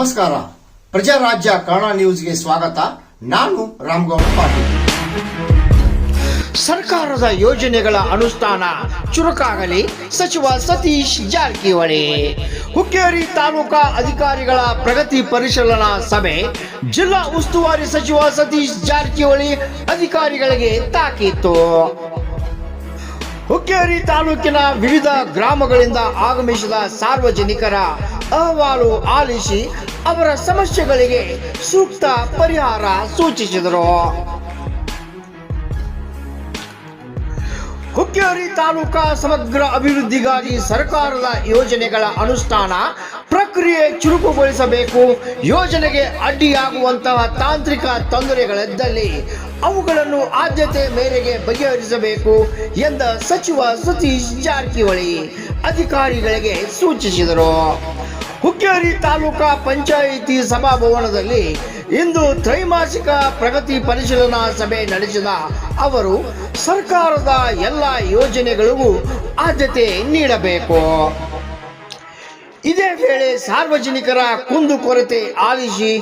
ನಮಸ್ಕಾರ. ಪ್ರಜಾರಾಜ್ಯ ಕನ್ನಡ ನ್ಯೂಸ್ಗೆ ಸ್ವಾಗತ. ನಾನು ರಾಮಗೌಡ ಪಾಟೀಲ್. ಸರ್ಕಾರದ ಯೋಜನೆಗಳ ಅನುಷ್ಠಾನ ಚುರುಕಾಗಲಿ, ಸಚಿವ ಸತೀಶ್ ಜಾರಕಿಹೊಳಿ. ಹುಕ್ಕೇರಿ ತಾಲೂಕಾ ಅಧಿಕಾರಿಗಳ ಪ್ರಗತಿ ಪರಿಶೀಲನಾ ಸಭೆ, ಜಿಲ್ಲಾ ಉಸ್ತುವಾರಿ ಸಚಿವ ಸತೀಶ್ ಜಾರಕಿಹೊಳಿ ಅಧಿಕಾರಿಗಳಿಗೆ ತಾಕೀತು. ಹುಕ್ಕೇರಿ ತಾಲೂಕಿನ ವಿವಿಧ ಗ್ರಾಮಗಳಿಂದ ಆಗಮಿಸಿದ ಸಾರ್ವಜನಿಕರ ಅಹವಾಲು ಆಲಿಸಿ ಅವರ ಸಮಸ್ಯೆಗಳಿಗೆ ಸೂಕ್ತ ಪರಿಹಾರ ಸೂಚಿಸಿದರು. ಹುಕ್ಕೇರಿ ತಾಲೂಕಾ ಸಮಗ್ರ ಅಭಿವೃದ್ಧಿಗಾಗಿ ಸರ್ಕಾರದ ಯೋಜನೆಗಳ ಅನುಷ್ಠಾನ ಪ್ರಕ್ರಿಯೆ ಚುರುಕುಗೊಳಿಸಬೇಕು. ಯೋಜನೆಗೆ ಅಡ್ಡಿಯಾಗುವಂತಹ ತಾಂತ್ರಿಕ ತೊಂದರೆಗಳಿದ್ದಲ್ಲಿ ಅವುಗಳನ್ನು ಆದ್ಯತೆ ಮೇರೆಗೆ ಬಗೆಹರಿಸಬೇಕು ಎಂದ ಸಚಿವ ಸತೀಶ್ ಜಾರಕಿಹೊಳಿ ಅಧಿಕಾರಿಗಳಿಗೆ ಸೂಚಿಸಿದರು. ಹುಕ್ಕೇರಿ ತಾಲೂಕಾ ಪಂಚಾಯಿತಿ ಸಭಾಭವನದಲ್ಲಿ ಇಂದು ತ್ರೈಮಾಸಿಕ ಪ್ರಗತಿ ಪರಿಶೀಲನಾ ಸಭೆ ನಡೆಸಿದ ಅವರು, ಸರ್ಕಾರದ ಎಲ್ಲ ಯೋಜನೆಗಳಿಗೂ ಆದ್ಯತೆ ನೀಡಬೇಕು. ಇದೇ ವೇಳೆ ಸಾರ್ವಜನಿಕರ ಕುಂದುಕೊರತೆ ಆಲಿಸಿ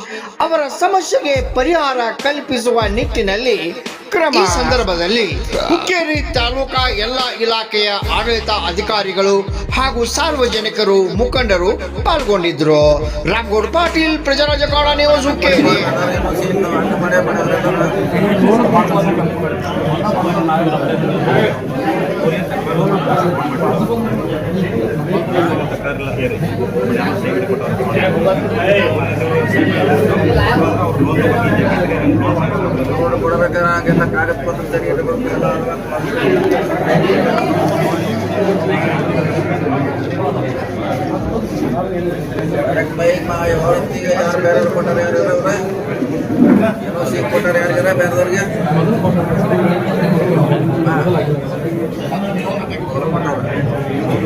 ಅವರ ಸಮಸ್ಯೆಗೆ ಪರಿಹಾರ ಕಲ್ಪಿಸುವ ನಿಟ್ಟಿನಲ್ಲಿ ಈ ಸಂದರ್ಭದಲ್ಲಿ ಹುಕ್ಕೇರಿ ತಾಲೂಕಾ ಎಲ್ಲ ಇಲಾಖೆಯ ಆಡಳಿತ ಅಧಿಕಾರಿಗಳು ಹಾಗೂ ಸಾರ್ವಜನಿಕರು ಮುಖಂಡರು ಪಾಲ್ಗೊಂಡಿದ್ರು. ರಾಮಗೌಡ ಪಾಟೀಲ್, ಪ್ರಜಾರಾಜ ಕಾಳ ನ್ಯೂಸ್ ಹುಕ್ಕೇರಿ. ರೋಡ್ ಕೊಡಬೇಕಾಗೆಲ್ಲ ಕಾಗದ ಪತ್ರ ಸರಿ ಇರಬೇಕು ಕರೆಕ್ಟ್ ಬೈಕ್ ಮಾ ಹೊರತಿಗೆ ಯಾರು ಬೇರೆ ಕೊಟ್ಟಾರ ಯಾರು ಅವ್ರೆ ಏನೋ ಸಿ ಕೊಟ್ಟಾರ ಯಾರಿಗಾರ ಬೇರೆದವ್ರಿಗೆ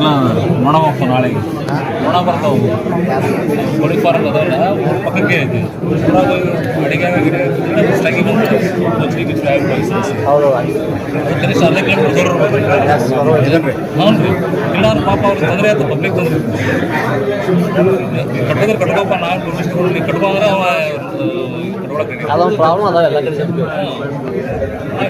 ಮಗ್ಲ ನೋಣ ಹೋಗ್ತಾವ ನಾಳೆಗೆ ನೋಣ ಬರ್ತಾವು ಕೋಳಿ ಫಾರಂ ಅದಲ್ಲ ಊರ್ ಪಕ್ಕಕ್ಕೆ ಐತಿ ಊರಾಗ ಅಡಿಗೆ ಗಿಡ ಬಿಸಿಲಾಗಿ ಬಂದು ಮಜ್ಜಿಗೆ ಗಿಜ್ಜಿಗೆ ಆಗಿ ಬಯಸಿ ಕನಿಷ್ಠ ಅರ್ಧ ಕಿಲೋಮೀಟರ್ ದೂರ ಇರ್ಬೇಕು. ಹ್ಞೂ ರೀ ಇಲ್ಲ ಅಂದ್ರೆ ಪಾಪ ಅವ್ರಿಗೆ ತೊಂದರೆ ಆಯ್ತು ಪಬ್ಲಿಕ್ ತೊಂದರೆ ಕಟ್ಟೋದ್ರೆ ಕಟ್ಕೋಪ್ಪ ನಾವು ಟೂರಿಸ್ಟ್ ಕೊಡಲಿ ಕಟ್ಕೋ ಅಂದ್ರೆ ಅವ ಕಟ್ಕೊಳಕ್ಕೆ ಅದೊಂದು ಪ್ರಾಬ್ಲಮ್ ಅದಾವ ಎಲ್ಲ ಕಡೆ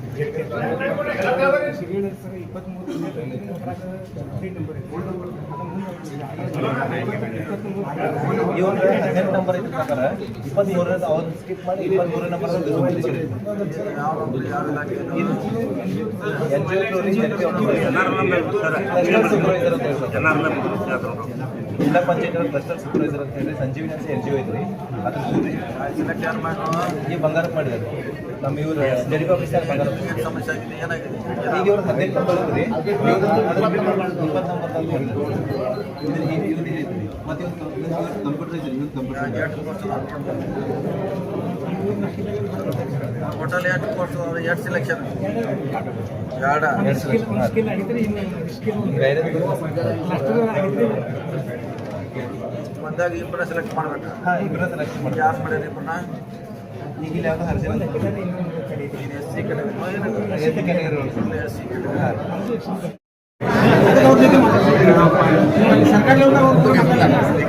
ಹದಿನೆಂಟು ನಂಬರ್ ಪ್ರಕಾರ ಅವ್ರು ಸ್ಕಿಪ್ ಮಾಡಿ ನಂಬರ್ ಜಿಲ್ಲಾ ಪಂಚಾಯತ್ ಕ್ಲಸ್ಟರ್ ಸೂಪರ್ವೈಸರ್ ಅಂತ ಹೇಳಿ ಸಂಜೀವಿನಿ ಎನ್ ಜಿ ಒ ಐತ್ರಿ ಅದ್ರ ಜೊತೆ ಬಂಗಾರ ಮಾಡಿದ್ರು ಮಾಡಿ ಈ ಬಂಗಾರಕ್ಕೆ ಮಾಡಿದ್ದಾರೆ. ನಮ್ಮ ಇವರು ಸಮಸ್ಯೆ ಆಗಿದೆ? ಏನಾಗಿದೆ? ಈಗ ಇವ್ರು ಇದು ಇದು ಇದು ಐತ್ರಿ ಮತ್ತೆ ಕಂಪ್ಯೂಟರ್ ಕೋರ್ಸ್ ಟೋಟಲ್ ಎಷ್ಟು ಕೋರ್ಸ್ ಎಷ್ಟು ಸಿಲೆಕ್ಷನ್ ಎರಡ ಒಂದಾಗ ಇಬ್ಬರ ಸೆಲೆಕ್ಟ್ ಮಾಡ್ಬೇಕು. ಯಾರು ಮಾಡ್ಯಾರ ಇಬ್ಬರನ್ನ ಈಗ ಇಲ್ಲಿ ಯಾವ್ದು ಹರ್ಜಿ S C category S category S C category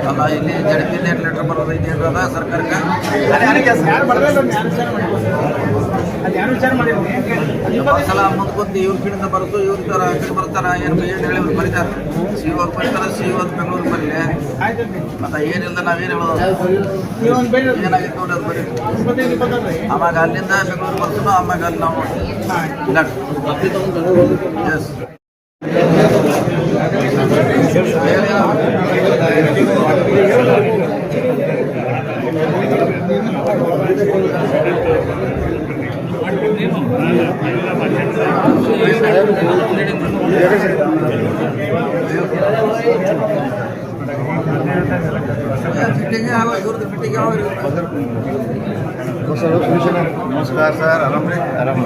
ಅಲ್ಲ ಇಲ್ಲಿ ಜಡಪಿ ಲೆಟರ್ ಬರೋದು ಇದೇನು ಅದ ಸರ್ಕಾರಕ್ಕೆ ಸಲ ಮುಂದ್ಕೊಂದು ಇವ್ರ ಕಡೆಯಿಂದ ಬರುತ್ತೋ ಇವ್ರ ತರ ಕಡೆ ಬರ್ತಾರ, ಏನು ಏನು ಹೇಳಿ ಇವ್ರು ಬರೀತಾರೆ. ಸಿ ಅವ್ರು ಬರೀತಾರೆ ಸಿ ಒಂದು ಬೆಂಗಳೂರು ಬರಲಿ. ಮತ್ತೆ ಏನಿಲ್ಲ ನಾವೇನು ಹೇಳೋದು? ಏನಾಗಿತ್ತು ನೋಡಿ ಅದು ಬರೀ. ಆವಾಗ ಅಲ್ಲಿಂದ ಬೆಂಗಳೂರು ಬರ್ತೀನೋ ಆವಾಗ ಅಲ್ಲಿ ನಾವು ಎಸ್ नमस्कार सर आराम आराम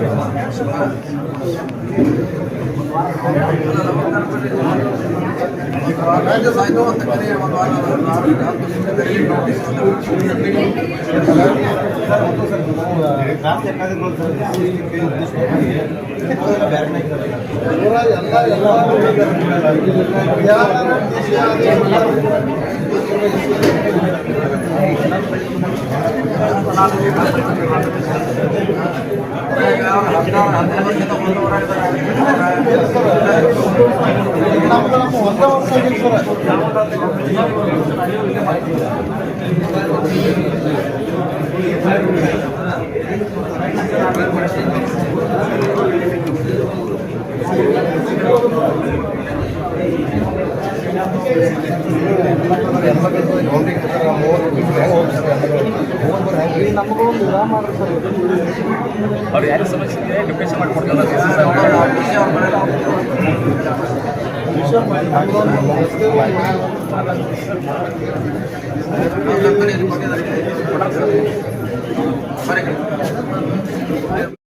جي سائن ಸರ್ ಅವ್ರು ಯಾರು ಸಮಸ್ಯೆ ಇದೆ? ಡಿಪ್ರೆಷನ್ ಮಾಡಿಕೊಡ್ತಾರೆ.